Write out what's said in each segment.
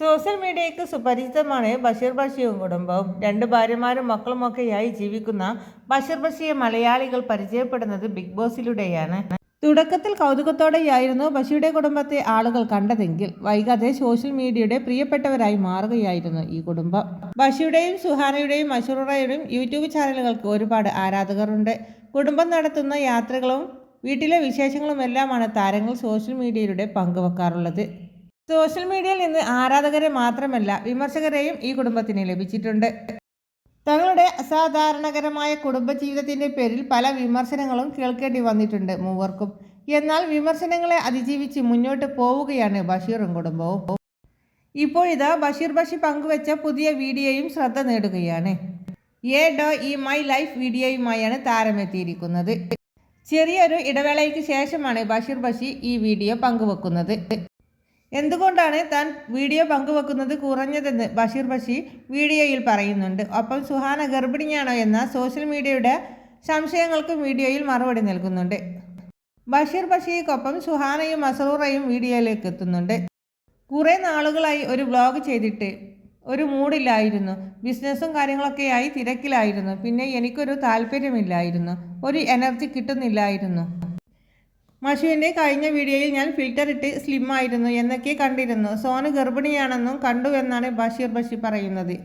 Social മീഡിയയ്ക്ക് സുപരിചിതമാണ് Basheer ബഷിയും കുടുംബവും. രണ്ട് ഭാര്യമാരും മക്കളുമൊക്കെയായി ജീവിക്കുന്ന ബഷീർ ബഷിയെ മലയാളികൾ പരിചയപ്പെടുന്നത് ബിഗ് ബോസിലൂടെയാണ്. തുടക്കത്തിൽ കൗതുകത്തോടെയായിരുന്നു ബഷിയുടെ കുടുംബത്തെ ആളുകൾ കണ്ടതെങ്കിൽ വൈകാതെ സോഷ്യൽ മീഡിയയുടെ പ്രിയപ്പെട്ടവരായി മാറുകയായിരുന്നു ഈ കുടുംബം. ബഷിയുടെയും സുഹാനയുടെയും മഷൂറയുടെയും യൂട്യൂബ് ചാനലുകൾക്ക് ഒരുപാട് ആരാധകരുണ്ട്. കുടുംബം നടത്തുന്ന യാത്രകളും വീട്ടിലെ വിശേഷങ്ങളുമെല്ലാമാണ് താരങ്ങൾ സോഷ്യൽ മീഡിയയിലൂടെ പങ്കുവെക്കാറുള്ളത്. സോഷ്യൽ മീഡിയയിൽ നിന്ന് ആരാധകരെ മാത്രമല്ല വിമർശകരെയും ഈ കുടുംബത്തിന് ലഭിച്ചിട്ടുണ്ട്. തങ്ങളുടെ അസാധാരണകരമായ കുടുംബജീവിതത്തിന്റെ പേരിൽ പല വിമർശനങ്ങളും കേൾക്കേണ്ടി വന്നിട്ടുണ്ട് മൂവർക്കും. എന്നാൽ വിമർശനങ്ങളെ അതിജീവിച്ച് മുന്നോട്ട് പോവുകയാണ് ബഷീറും കുടുംബവും. ഇപ്പോഴിതാ ബഷീർ ബഷി പങ്കുവച്ച പുതിയ വീഡിയോയും ശ്രദ്ധ നേടുകയാണ്. എ ഡോ ഈ മൈ ലൈഫ് വീഡിയോയുമായാണ് താരമെത്തിയിരിക്കുന്നത്. ചെറിയൊരു ഇടവേളയ്ക്ക് ശേഷമാണ് ബഷീർ ബഷി ഈ വീഡിയോ പങ്കുവെക്കുന്നത്. എന്തുകൊണ്ടാണ് താൻ വീഡിയോ പങ്കുവെക്കുന്നത് കുറഞ്ഞതെന്ന് ബഷീർ ബഷി വീഡിയോയിൽ പറയുന്നുണ്ട്. ഒപ്പം സുഹാന ഗർഭിണിയാണോ എന്ന സോഷ്യൽ മീഡിയയുടെ സംശയങ്ങൾക്കും വീഡിയോയിൽ മറുപടി നൽകുന്നുണ്ട്. ബഷീർ ബഷിയ്ക്കൊപ്പം സുഹാനയും മസറൂറയും വീഡിയോയിലേക്ക് എത്തുന്നുണ്ട്. കുറേ നാളുകളായി ഒരു വ്ലോഗ് ചെയ്തിട്ട് ഒരു മൂഡില്ലായിരുന്നു ബിസിനസ്സും കാര്യങ്ങളൊക്കെയായി തിരക്കിലായിരുന്നു. പിന്നെ എനിക്കൊരു താല്പര്യമില്ലായിരുന്നു. ഒരു എനർജി കിട്ടുന്നില്ലായിരുന്നു. മഷുവിന്റെ കഴിഞ്ഞ വീഡിയോയിൽ ഞാൻ ഫിൽറ്റർ ഇട്ട് സ്ലിം ആയിരുന്നു എന്നൊക്കെ കണ്ടിരുന്നു. സോന് ഗർഭിണിയാണെന്നും കണ്ടു എന്നാണ് ബഷീർ ബഷി പറയുന്നത്.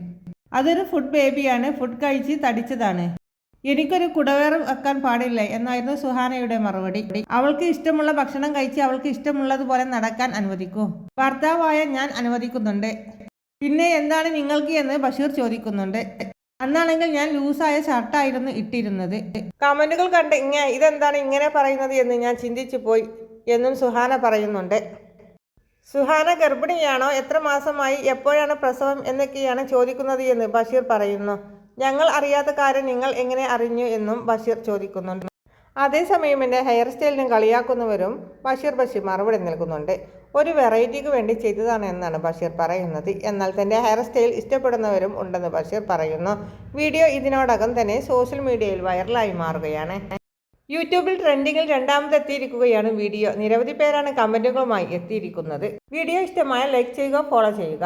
അതൊരു ഫുഡ് ബേബിയാണ് ഫുഡ് കഴിച്ച് തടിച്ചതാണ്. എനിക്കൊരു കുടവേറ് വെക്കാൻ പാടില്ല എന്നായിരുന്നു സുഹാനയുടെ മറുപടി. അവൾക്ക് ഇഷ്ടമുള്ള ഭക്ഷണം കഴിച്ച് അവൾക്ക് ഇഷ്ടമുള്ളതുപോലെ നടക്കാൻ അനുവദിക്കൂ. ഭർത്താവായ ഞാൻ അനുവദിക്കുന്നുണ്ട്. പിന്നെ എന്താണ് നിങ്ങൾക്ക് എന്ന് ബഷീർ ചോദിക്കുന്നുണ്ട്. അന്നാണെങ്കിൽ ഞാൻ ലൂസായ ഷർട്ടായിരുന്നു ഇട്ടിരുന്നത്. കമന്റുകൾ കണ്ട് ഇങ്ങനെ ഇതെന്താണ് ഇങ്ങനെ പറയുന്നത് എന്ന് ഞാൻ ചിന്തിച്ചു പോയി എന്നും സുഹാന പറയുന്നുണ്ട്. സുഹാന ഗർഭിണിയാണോ? എത്ര മാസമായി? എപ്പോഴാണ് പ്രസവം എന്നൊക്കെയാണ് ചോദിക്കുന്നത് എന്ന് ബഷീർ പറയുന്നു. ഞങ്ങൾ അറിയാത്ത കാര്യം നിങ്ങൾ എങ്ങനെ അറിഞ്ഞു എന്നും ബഷീർ ചോദിക്കുന്നുണ്ട്. അതേസമയം എന്റെ ഹെയർ സ്റ്റൈലിനും കളിയാക്കുന്നവരും ബഷീർ ബഷീർ മറുപടി നൽകുന്നുണ്ട് ഒരു വെറൈറ്റിക്ക് വേണ്ടി ചെയ്തതാണ് എന്നാണ് ബഷീർ പറയുന്നത്. എന്നാൽ തന്റെ ഹെയർ സ്റ്റൈൽ ഇഷ്ടപ്പെടുന്നവരും ഉണ്ടെന്ന് ബഷീർ പറയുന്നു. വീഡിയോ ഇതിനോടകം തന്നെ സോഷ്യൽ മീഡിയയിൽ വൈറലായി മാറുകയാണ്. യൂട്യൂബിൽ ട്രെൻഡിങ്ങിൽ രണ്ടാമതെത്തിയിരിക്കുകയാണ് വീഡിയോ. നിരവധി പേരാണ് കമന്റുകളുമായി എത്തിയിരിക്കുന്നത്. വീഡിയോ ഇഷ്ടമായ ലൈക്ക് ചെയ്യുക ഫോളോ ചെയ്യുക.